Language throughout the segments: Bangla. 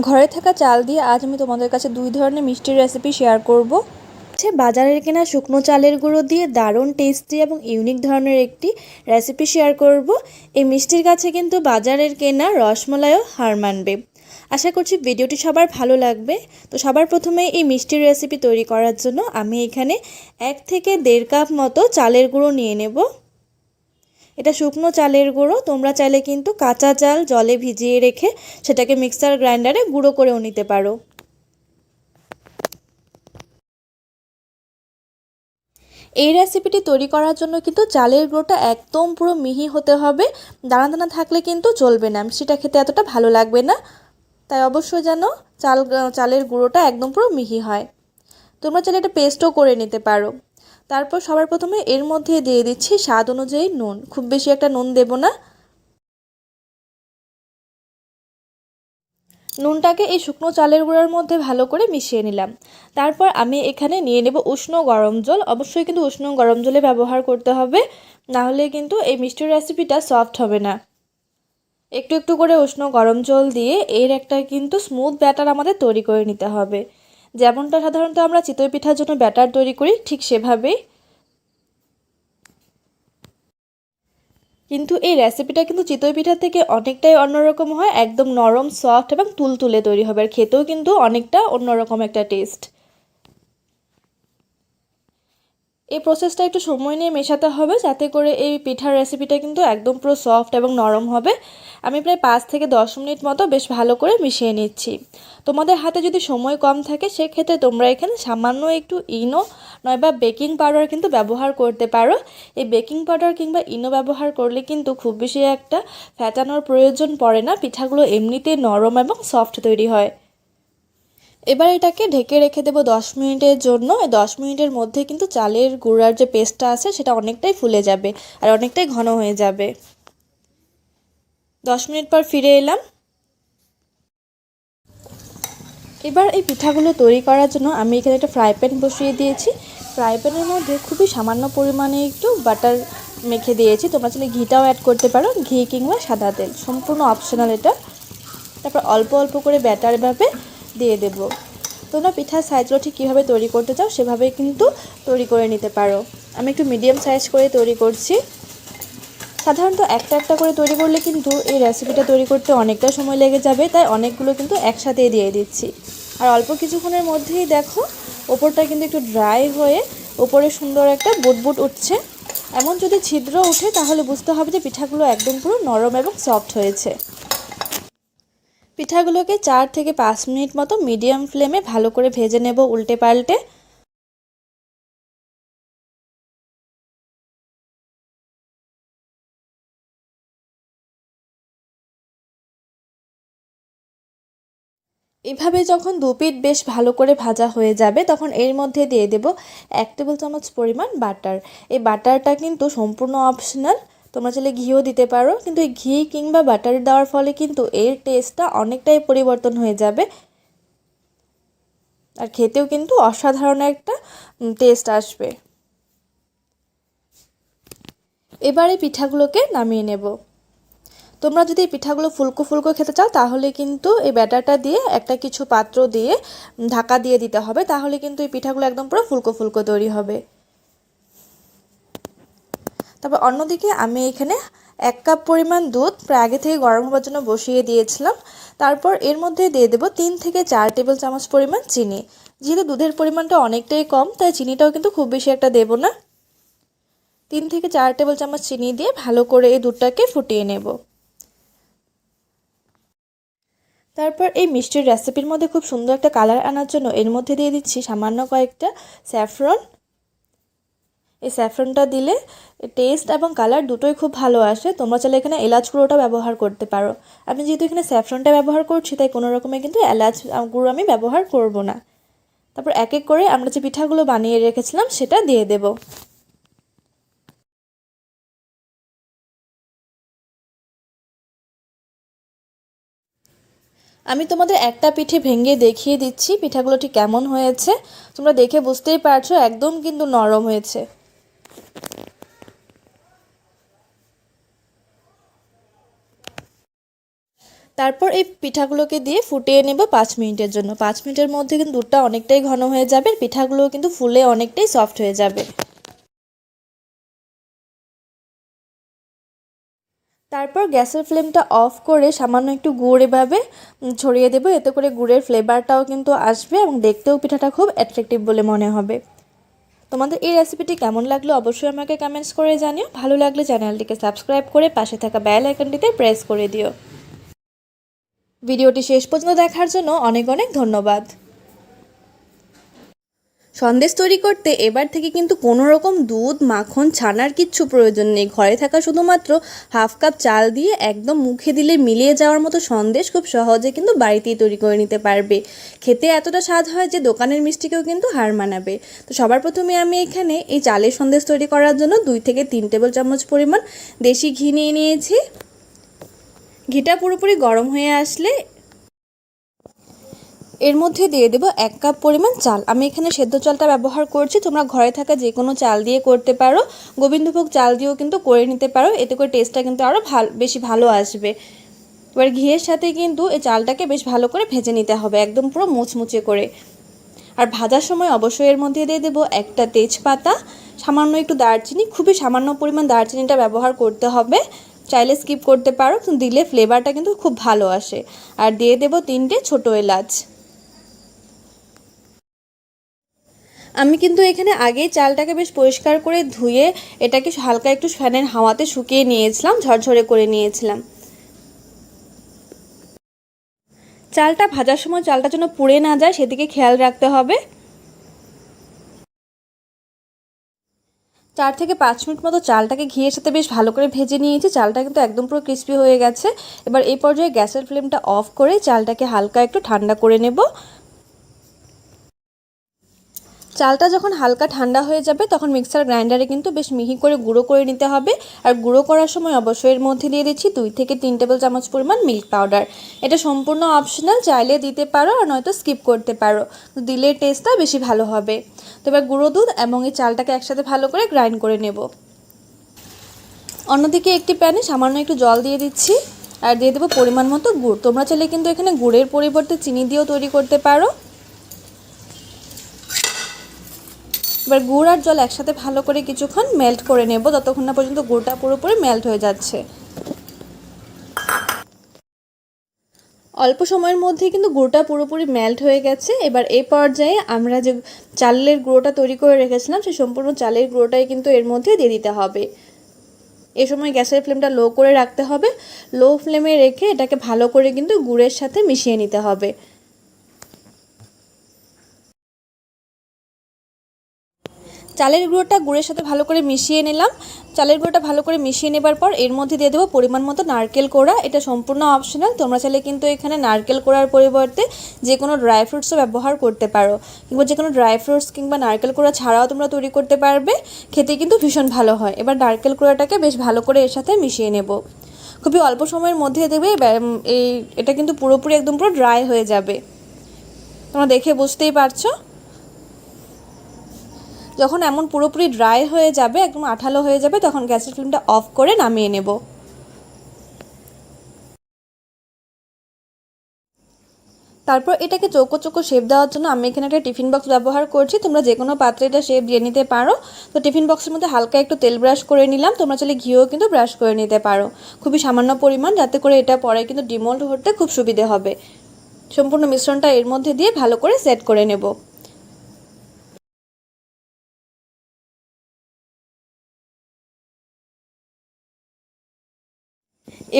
ঘরে থাকা চাল দিয়ে আজ আমি তোমাদের কাছে দুই ধরনের মিষ্টির রেসিপি শেয়ার করব। হচ্ছে বাজারের কেনা শুকনো চালের গুঁড়ো দিয়ে দারুণ টেস্টি এবং ইউনিক ধরনের একটি রেসিপি শেয়ার করব। এই মিষ্টির কাছে কিন্তু বাজারের কেনা রসমলাইও হার মানবে। আশা করছি ভিডিওটি সবার ভালো লাগবে। তো সবার প্রথমে এই মিষ্টির রেসিপি তৈরি করার জন্য আমি এখানে এক থেকে দেড় কাপ মতো চালের গুঁড়ো নিয়ে নেব। এটা শুকনো চালের গুঁড়ো, তোমরা চাইলে কিন্তু কাঁচা চাল জলে ভিজিয়ে রেখে সেটাকে মিক্সার গ্রাইন্ডারে গুঁড়ো করেও নিতে পারো। এই রেসিপিটি তৈরি করার জন্য কিন্তু চালের গুঁড়োটা একদম পুরো মিহি হতে হবে। দানা দানা থাকলে কিন্তু চলবে না, সেটা খেতে এতটা ভালো লাগবে না। তাই অবশ্যই যেন চাল, চালের গুঁড়োটা একদম পুরো মিহি হয়। তোমরা চাইলে এটা পেস্টও করে নিতে পারো। তারপর সবার প্রথমে এর মধ্যে দিয়ে দিচ্ছি স্বাদ অনুযায়ী নুন। খুব বেশি একটা নুন দেব না। নুনটাকে এই শুকনো চালের গুঁড়োর মধ্যে ভালো করে মিশিয়ে নিলাম। তারপর আমি এখানে নিয়ে নেব উষ্ণ গরম জল। অবশ্যই কিন্তু উষ্ণ গরম জলে ব্যবহার করতে হবে নাহলে কিন্তু এই মিষ্টির রেসিপিটা সফট হবে না। একটু একটু করে উষ্ণ গরম জল দিয়ে এর একটা কিন্তু স্মুথ ব্যাটার আমাদের তৈরি করে নিতে হবে। যেমনটা সাধারণত আমরা চিতই পিঠার জন্য ব্যাটার তৈরি করি, ঠিক সেভাবেই কিন্তু এই রেসিপিটা কিন্তু চিতই পিঠা থেকে অনেকটাই অন্যরকম হয়, একদম নরম সফট এবং তুলতুলে তৈরি হবে। আর খেতেও কিন্তু অনেকটা অন্যরকম একটা টেস্ট এই প্রসেসটা একটু সময় নিয়ে মেশাতে হবে যাতে করে এই পিঠার রেসিপিটা কিন্তু একদম পুরো সফট এবং নরম হবে। আমি প্রায় পাঁচ থেকে দশ মিনিট মতো বেশ ভালো করে মিশিয়ে নিচ্ছি। তোমাদের হাতে যদি সময় কম থাকে, সেক্ষেত্রে তোমরা এখানে সামান্য একটু ইনো নয়বা বেকিং পাউডার কিন্তু ব্যবহার করতে পারো। এই বেকিং পাউডার কিংবা ইনো ব্যবহার করলে কিন্তু খুব বেশি একটা ফ্যাটানোর প্রয়োজন পড়ে না। পিঠাগুলো এমনিতে নরম এবং সফট তৈরি হয়। এবার এটাকে ঢেকে রেখে দেবো দশ মিনিটের জন্য। দশ মিনিটের মধ্যে কিন্তু চালের গুঁড়ার যে পেস্টটা আছে, সেটা অনেকটাই ফুলে যাবে আর অনেকটাই ঘন হয়ে যাবে। দশ মিনিট পর ফিরে এলাম। এবার এই পিঠাগুলো তৈরি করার জন্য আমি এখানে একটা ফ্রাই প্যান বসিয়ে দিয়েছি। ফ্রাই প্যানের মধ্যে খুবই সামান্য পরিমাণে একটু বাটার মেখে দিয়েছি। তোমরা চাইলে ঘিটাও অ্যাড করতে পারো, ঘি কিংবা সাদা তেল, সম্পূর্ণ অপশনাল এটা। তারপর অল্প অল্প করে ব্যাটার এভাবে দিয়ে দেব। তোমরা পিঠার সাইজগুলো ঠিক কীভাবে তৈরি করতে চাও সেভাবেই কিন্তু তৈরি করে নিতে পারো। আমি একটু মিডিয়াম সাইজ করে তৈরি করছি। সাধারণত একটা একটা করে তৈরি করলে কিন্তু এই রেসিপিটা তৈরি করতে অনেকটা সময় লেগে যাবে, তাই অনেকগুলো কিন্তু একসাথে দিয়ে দিচ্ছি। আর অল্প কিছুক্ষণের মধ্যেই দেখো, ওপরটা কিন্তু একটু ড্রাই হয়ে ওপরে সুন্দর একটা বুটবুট উঠছে। এমন যদি ছিদ্র ওঠে তাহলে বুঝতে হবে যে পিঠাগুলো একদম পুরো নরম এবং সফট হয়েছে। পিঠাগুলোকে চার থেকে পাঁচ মিনিট মতো মিডিয়াম ফ্লেমে ভালো করে ভেজে নেব উল্টে পাল্টে। এভাবে যখন দু পিঠ বেশ ভালো করে ভাজা হয়ে যাবে, তখন এর মধ্যে দিয়ে দেব এক টেবিল চামচ পরিমাণ বাটার। এই বাটারটা কিন্তু সম্পূর্ণ অপশনাল তোমরা চাইলে ঘিও দিতে পারো, কিন্তু এই ঘি কিংবা বাটার দেওয়ার ফলে কিন্তু এর টেস্টটা অনেকটাই পরিবর্তন হয়ে যাবে। আর খেতেও কিন্তু অসাধারণ একটা টেস্ট আসবে। এবারে পিঠাগুলোকে নামিয়ে নেব। তোমরা যদি পিঠাগুলো ফুলকো ফুলকো খেতে চাও, তাহলে কিন্তু এই ব্যাটারটা দিয়ে একটা কিছু পাত্র দিয়ে ঢাকা দিয়ে দিতে হবে। তাহলে কিন্তু এই পিঠাগুলো একদম পুরো ফুলকো ফুলকো তৈরি হবে। তারপর অন্যদিকে আমি এখানে এক কাপ পরিমাণ দুধ প্রায় আগে থেকে গরম হওয়ার জন্য বসিয়ে দিয়েছিলাম। তারপর এর মধ্যে দিয়ে দেবো তিন থেকে চার টেবিল চামচ পরিমাণ চিনি। যেহেতু দুধের পরিমাণটা অনেকটাই কম, তাই চিনিটাও কিন্তু খুব বেশি একটা দেবো না। তিন থেকে চার টেবিল চামচ চিনি দিয়ে ভালো করে এই দুধটাকে ফুটিয়ে নেব। তারপর এই মিষ্টির রেসিপির মধ্যে খুব সুন্দর একটা কালার আনার জন্য এর মধ্যে দিয়ে দিচ্ছি সামান্য কয়েকটা স্যাফরন এই স্যাফরনটা দিলে টেস্ট এবং কালার দুটোই খুব ভালো আসে। তোমরা চাইলে এখানে এলাচ গুঁড়োটা ব্যবহার করতে পারো। আমি যেহেতু এখানে স্যাফরনটা ব্যবহার করছি, তাই কোনো রকমের কিন্তু এলাচ গুঁড়ো আমি ব্যবহার করব না। তারপর এক এক করে আমরা যে পিঠাগুলো বানিয়ে রেখেছিলাম, সেটা দিয়ে দেবো। আমি তোমাদের একটা পিঠে ভেঙে দেখিয়ে দিচ্ছি, পিঠাগুলো ঠিক কেমন হয়েছে। তোমরা দেখে বুঝতেই পারছ, একদম কিন্তু নরম হয়েছে। তারপর এই পিঠাগুলোকে দিয়ে ফুটিয়ে নেব পাঁচ মিনিটের জন্য। পাঁচ মিনিটের মধ্যে কিন্তু দুধটা অনেকটাই ঘন হয়ে যাবে পিঠাগুলো কিন্তু ফুলে অনেকটাই সফট হয়ে যাবে। তারপর গ্যাসের ফ্লেমটা অফ করে সামান্য একটু গুড় এভাবে ছড়িয়ে দেবো, এতে করে গুড়ের ফ্লেভারটাও কিন্তু আসবে এবং দেখতেও পিঠাটা খুব অ্যাট্রাকটিভ বলে মনে হবে। তোমাদের এই রেসিপিটি কেমন লাগল অবশ্যই আমাকে কমেন্টস করে জানিও। ভালো লাগলে চ্যানেলটিকে সাবস্ক্রাইব করে পাশে থাকা বেল আইকনটিতে প্রেস করে দিও। ভিডিওটি শেষ পর্যন্ত দেখার জন্য অনেক অনেক ধন্যবাদ। সন্দেশ তৈরি করতে এবার থেকে কিন্তু কোনো রকম দুধ, মাখন, ছানার কিচ্ছু প্রয়োজন নেই। ঘরে থাকা শুধুমাত্র হাফ কাপ চাল দিয়ে একদম মুখে দিলে মিলিয়ে যাওয়ার মতো সন্দেশ খুব সহজে কিন্তু বাড়িতেই তৈরি করে নিতে পারবে। খেতে এতটা স্বাদ হয় যে দোকানের মিষ্টিকেও কিন্তু হার মানাবে। তো সবার প্রথমে আমি এখানে এই চালের সন্দেশ তৈরি করার জন্য দুই থেকে তিন টেবিল চামচ পরিমাণ দেশি ঘি নিয়ে নিয়েছি। ঘিটা পুরোপুরি গরম হয়ে আসলে এর মধ্যে দিয়ে দেবো এক কাপ পরিমাণ চাল। আমি এখানে সেদ্ধ চালটা ব্যবহার করছি। তোমরা ঘরে থাকা যে কোনো চাল দিয়ে করতে পারো। গোবিন্দভোগ চাল দিয়েও কিন্তু করে নিতে পারো। এতে করে টেস্টটা কিন্তু আরও ভালো, বেশি ভালো আসবে। এবার ঘিয়ের সাথে কিন্তু এই চালটাকে বেশ ভালো করে ভেজে নিতে হবে। একদম পুরো মুচমুচে করে। আর ভাজার সময় অবশ্যই এর মধ্যে দিয়ে দেবো একটা তেজপাতা। সামান্য একটু দারচিনি। খুবই সামান্য পরিমাণ দারচিনিটা ব্যবহার করতে হবে। চাইলে স্কিপ করতে পারো দিলে ফ্লেভারটা কিন্তু খুব ভালো আসে। আর দিয়ে দেবো তিনটে ছোটো এলাচ। আমি কিন্তু এখানে আগেই চালটাকে বেশ পরিষ্কার করে ধুয়ে এটাকে হালকা একটু ফ্যানের হাওয়াতে শুকিয়ে নিয়েছিলাম, ঝরঝরে করে নিয়েছিলাম। চালটা ভাজার সময় চালটা যেন পুড়ে না যায়, সেদিকে খেয়াল রাখতে হবে। চার থেকে পাঁচ মিনিট মতো চালটাকে ঘিয়ের সাথে বেশ ভালো করে ভেজে নিয়েছি। চালটা কিন্তু একদম পুরো ক্রিস্পি হয়ে গেছে। এবার এই পর্যায়ে গ্যাসের ফ্লেমটা অফ করে চালটাকে হালকা একটু ঠান্ডা করে নেব। চালটা যখন হালকা ঠান্ডা হয়ে যাবে, তখন মিক্সার গ্রাইন্ডারে কিন্তু বেশ মিহি করে গুঁড়ো করে নিতে হবে। আর গুঁড়ো করার সময় অবশ্যই এর মধ্যে দিয়ে দিচ্ছি দুই থেকে তিন টেবিল চামচ পরিমাণ মিল্ক পাউডার। এটা সম্পূর্ণ অপশনাল, চাইলে দিতে পারো আর নয়তো স্কিপ করতে পারো। দিলে টেস্টটা বেশি ভালো হবে। তো এবার গুঁড়ো দুধ এবং এই চালটাকে একসাথে ভালো করে গ্রাইন্ড করে নেব। অন্যদিকে একটি প্যানে সামান্য একটু জল দিয়ে দিচ্ছি আর দিয়ে দেবো পরিমাণ মতো গুড়। তোমরা চাইলে কিন্তু এখানে গুড়ের পরিবর্তে চিনি দিয়েও তৈরি করতে পারো। এবার গুড় আর জল একসাথে ভালো করে কিছুক্ষণ মেল্ট করে নেব। যতক্ষণ না পর্যন্ত গুড়টা পুরোপুরি মেল্ট হয়ে যাচ্ছে। অল্প সময়ের মধ্যে কিন্তু গুঁড়োটা পুরোপুরি মেল্ট হয়ে গেছে। এবার এই পর্যায়ে আমরা যে চালের গুঁড়োটা তৈরি করে রেখেছিলাম, সেই সম্পূর্ণ চালের গুঁড়োটাই কিন্তু এর মধ্যে দিয়ে দিতে হবে। এ সময় গ্যাসের ফ্লেমটা লো করে রাখতে হবে। লো ফ্লেমে রেখে এটাকে ভালো করে কিন্তু গুড়ের সাথে মিশিয়ে নিতে হবে। চালের গুঁড়োটা গুড়ের সাথে ভালো করে মিশিয়ে নিলাম। চালের গুঁড়োটা ভালো করে মিশিয়ে নেবার পর এর মধ্যে দিয়ে দেবো পরিমাণ মতো নারকেল কোড়া। এটা সম্পূর্ণ অপশনাল তোমরা চাইলে কিন্তু এখানে নারকেল কোড়ার পরিবর্তে যে কোনো ড্রাই ফ্রুটসও ব্যবহার করতে পারো। কিংবা যে কোনো ড্রাই ফ্রুটস কিংবা নারকেল কোড়া ছাড়াও তোমরা তৈরি করতে পারবে। খেতে কিন্তু ভীষণ ভালো হয়। এবার নারকেল কোড়াটাকে বেশ ভালো করে এর সাথে মিশিয়ে নেব। খুবই অল্প সময়ের মধ্যে দেবে এই, এটা কিন্তু পুরোপুরি একদম পুরো ড্রাই হয়ে যাবে। তোমরা দেখে বুঝতেই পারছ? যখন এমন পুরোপুরি ড্রাই হয়ে যাবে, একদম আঠালো হয়ে যাবে, তখন গ্যাসের ফ্লেমটা অফ করে নামিয়ে নেব। তারপর এটাকে চৌকো চৌকো শেপ দেওয়ার জন্য আমি এখানে একটা টিফিন বক্স ব্যবহার করছি। তোমরা যে কোনো পাত্রে এটা শেপ দিয়ে নিতে পারো। তো টিফিন বক্সের মধ্যে হালকা একটু তেল ব্রাশ করে নিলাম। তোমরা চাইলে ঘিও কিন্তু ব্রাশ করে নিতে পারো। খুবই সামান্য পরিমাণ, যাতে করে এটা পরে কিন্তু ডিমোল্ড হতে খুব সুবিধে হবে। সম্পূর্ণ মিশ্রণটা এর মধ্যে দিয়ে ভালো করে সেট করে নেব।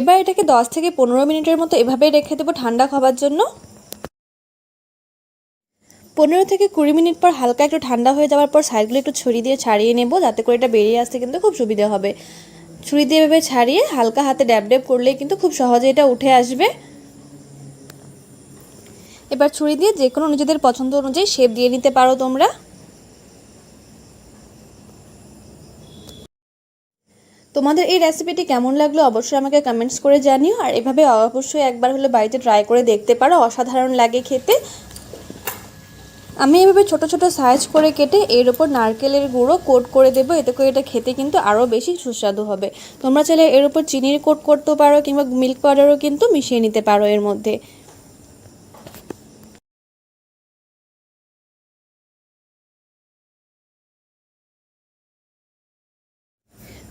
এবার এটাকে দশ থেকে পনেরো মিনিটের মতো এভাবেই রেখে দেবো ঠান্ডা খাবার জন্য। পনেরো থেকে কুড়ি মিনিট পর হালকা একটু ঠান্ডা হয়ে যাওয়ার পর সাইডগুলো একটু ছড়ি দিয়ে ছাড়িয়ে নেব, যাতে করে এটা বেরিয়ে আসতে কিন্তু খুব সুবিধে হবে। ছুরি দিয়ে এভাবে ছাড়িয়ে হালকা হাতে ড্যাব ড্যাব করলেই কিন্তু খুব সহজে এটা উঠে আসবে। এবার ছুরি দিয়ে যে কোনো নিজেদের পছন্দ অনুযায়ী শেপ দিয়ে নিতে পারো তোমরা। তোমাদের এই রেসিপিটি কেমন লাগল অবশ্যই আমাকে কমেন্টস করে জানিও। আর এভাবে অবশ্যই একবার হলে বাড়িতে ট্রাই করে দেখতে পারো, অসাধারণ লাগে খেতে। আমি এভাবে ছোট ছোট সাইজ করে কেটে এর ওপর নারকেলের গুঁড়ো কোট করে দেবো, এতে করে এটা খেতে কিন্তু আরও বেশি সুস্বাদু হবে। তোমরা চাইলে এর ওপর চিনির কোট করতেও পারো, কিংবা মিল্ক পাউডারও কিন্তু মিশিয়ে নিতে পারো এর মধ্যে।